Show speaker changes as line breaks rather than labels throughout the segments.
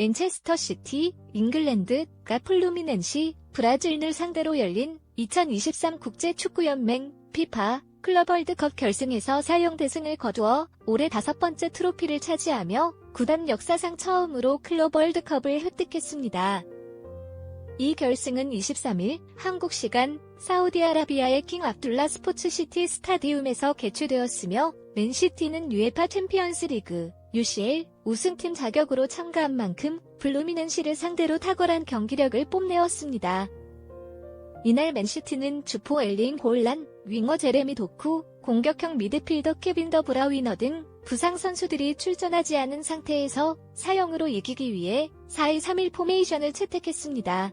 맨체스터 시티, 잉글랜드가 플루미넨시, 브라질을 상대로 열린 2023 국제축구연맹 피파 클럽 월드컵 결승에서 사용 대승을 거두어 올해 다섯 번째 트로피를 차지하며 구단 역사상 처음으로 클럽 월드컵을 획득했습니다. 이 결승은 23일 한국 시간 사우디아라비아의 킹 압둘라 스포츠시티 스타디움에서 개최되었으며 맨시티는 유에파 챔피언스 리그 UCL 우승팀 자격으로 참가한 만큼 블루미넨시를 상대로 탁월한 경기력을 뽐내었습니다. 이날 맨시티는 주포 엘링 골란, 윙어 제레미 도쿠, 공격형 미드필더 케빈 더 브라위너 등 부상 선수들이 출전하지 않은 상태에서 사형으로 이기기 위해 4-2-3-1 포메이션을 채택했습니다.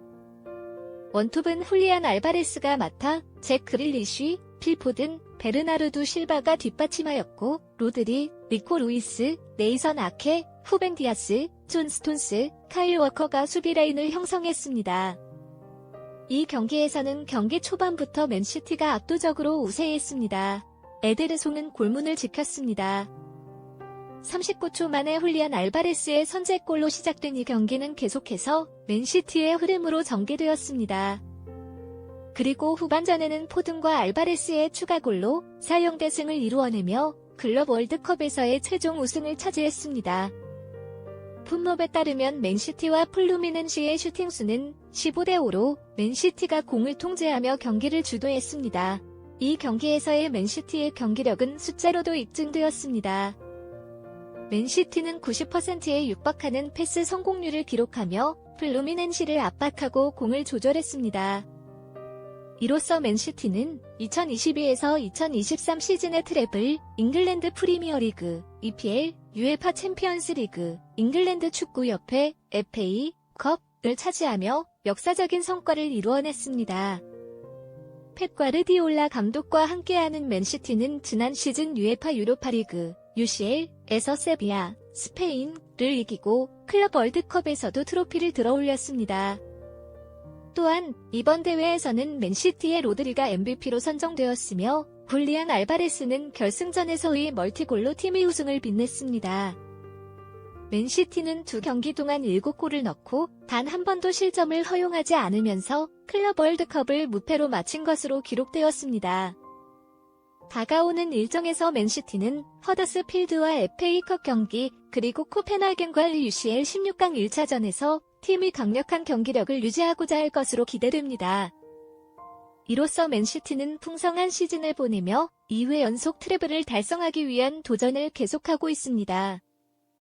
원톱은 훌리안 알바레스가 맡아 잭 그릴리쉬, 필포든, 베르나르두 실바가 뒷받침하였고 로드리, 리코 루이스, 네이선 아케, 후벤 디아스, 존 스톤스, 카일 워커가 수비 라인을 형성했습니다. 이 경기에서는 경기 초반부터 맨시티가 압도적으로 우세했습니다. 에데르송은 골문을 지켰습니다. 39초 만에 훌리안 알바레스의 선제골로 시작된 이 경기는 계속해서 맨시티의 흐름으로 전개되었습니다. 그리고 후반전에는 포든과 알바레스의 추가골로 사용대승을 이루어내며 클럽 월드컵에서의 최종 우승을 차지했습니다. 풋몹에 따르면 맨시티와 플루미넨시의 슈팅 수는 15대5로 맨시티가 공을 통제하며 경기를 주도했습니다. 이 경기에서의 맨시티의 경기력은 숫자로도 입증되었습니다. 맨시티는 90%에 육박하는 패스 성공률을 기록하며 플루미넨시를 압박하고 공을 조절했습니다. 이로써 맨시티는 2022에서 2023 시즌의 트래블, 잉글랜드 프리미어리그, EPL, UEFA 챔피언스 리그, 잉글랜드 축구협회, FA, 컵을 차지하며 역사적인 성과를 이루어냈습니다. 펩 과르디올라 감독과 함께하는 맨시티는 지난 시즌 UEFA 유로파리그, UCL에서 세비야, 스페인을 이기고 클럽 월드컵에서도 트로피를 들어올렸습니다. 또한 이번 대회에서는 맨시티의 로드리가 MVP로 선정되었으며 굴리안 알바레스는 결승전에서의 멀티골로 팀의 우승을 빛냈습니다. 맨시티는 두 경기 동안 7골을 넣고 단 한 번도 실점을 허용하지 않으면서 클럽 월드컵을 무패로 마친 것으로 기록되었습니다. 다가오는 일정에서 맨시티는 허더스 필드와 FA컵 경기 그리고 코펜하겐과 UCL 16강 1차전에서 팀이 강력한 경기력을 유지하고자 할 것으로 기대됩니다. 이로써 맨시티는 풍성한 시즌을 보내며 2회 연속 트래블을 달성하기 위한 도전을 계속하고 있습니다.